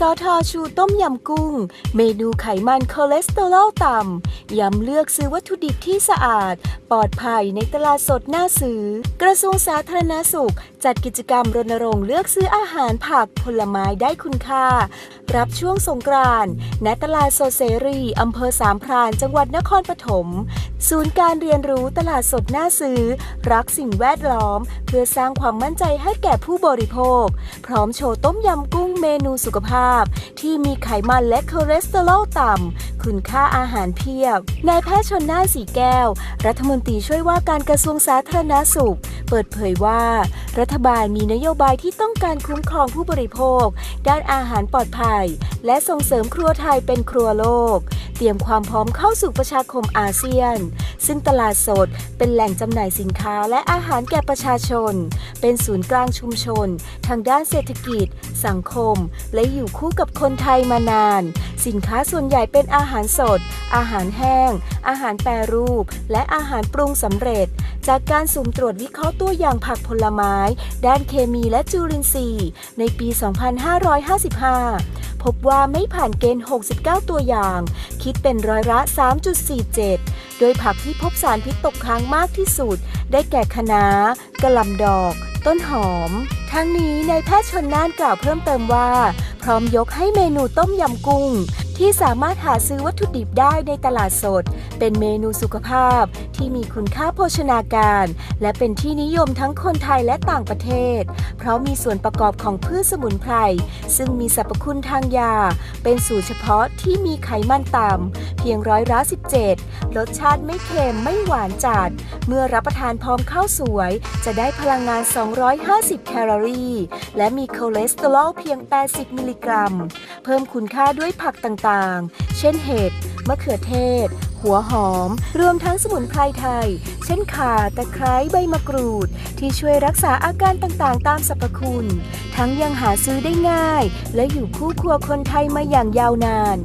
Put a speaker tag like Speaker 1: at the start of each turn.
Speaker 1: สทชูต้มยำกุ้ง เมนูไขมันคอเลสเตอรอลต่ำ ย้ำเลือกซื้อวัตถุดิบที่สะอาด ปลอดภัยในตลาดสดหน้าซื้อ กระทรวงสาธารณสุข จัดกิจกรรมรณรงค์เลือกซื้ออาหารผักผลไม้ได้คุณค่า รับช่วงสงกรานต์ณตลาดสดเสรีอำเภอสามพรานจังหวัดนครปฐมศูนย์การเรียนรู้ตลาดสดหน่าซื้อ รักสิ่งแวดล้อม เพื่อสร้างความมั่นใจให้แก่ผู้บริโภค พร้อมโชว์ต้มยำกุ้งเมนูสุขภาพที่มีไขมันและคอเลสเตอรอลต่ำ คุณค่าอาหารเพียบ นายแพทย์ชนน่านสีแก้ว รัฐมนตรีช่วยว่าการกระทรวงสาธารณสุข เปิดเผยว่า รัฐบาลมีนโยบายที่ต้องการคุ้มครองผู้บริโภค ด้านอาหารปลอดภัย และส่งเสริมครัวไทยเป็นครัวโลก เตรียมความพร้อมเข้าสู่ประชาคมอาเซียน ซึ่งตลาดสดเป็นแหล่งจำหน่ายสินค้าและอาหารแก่ประชาชน เป็นศูนย์กลางชุมชน ทางด้านเศรษฐกิจ สังคม และอยู่คู่กับคนไทยมานาน สินค้าส่วนใหญ่เป็นอาหารสด อาหารแห้ง อาหารแปรรูป และอาหารปรุงสำเร็จ จากการสุ่มตรวจวิเคราะห์ตัวอย่างผักผลไม้ ด้านเคมีและจุลินทรีย์ ในปี 2555 พบว่าไม่ผ่านเกณฑ์ 69 ตัวอย่าง คิดเป็นร้อยละ 3.47 โดยผักที่พบสารพิษตกค้างมากที่สุด ได้แก่คะน้ากระหลำดอก ต้นหอม ทั้งนี้นายแพทย์ชนน่านกล่าวเพิ่มเติมว่า พร้อมยกให้เมนูต้มยำกุ้ง ที่สามารถหาซื้อวัตถุดิบได้ในตลาดสด เป็นเมนูสุขภาพที่มีคุณค่าโภชนาการ และเป็นที่นิยมทั้งคนไทยและต่างประเทศ เพราะมีส่วนประกอบของพืชสมุนไพร ซึ่งมีสรรพคุณทางยา เป็นสูตรเฉพาะที่มีไขมันต่ำเพียงร้อยละ17 รสชาติไม่เค็มไม่หวานจัด เมื่อรับประทานพร้อมข้าวสวย จะได้พลังงาน 250 แคลอรี่ และมีคอเลสเตอรอลเพียง 80 มิลลิกรัม เพิ่มคุณค่าด้วยผักต่างต่างๆ เช่นเห็ด มะเขือเทศ หัวหอม รวมทั้งสมุนไพรไทย เช่นข่าตะไคร้ใบมะกรูด ที่ช่วยรักษาอาการต่างๆ ตามสรรพคุณ ทั้งยังหาซื้อได้ง่าย และอยู่คู่ครัวคนไทยมาอย่างยาวนาน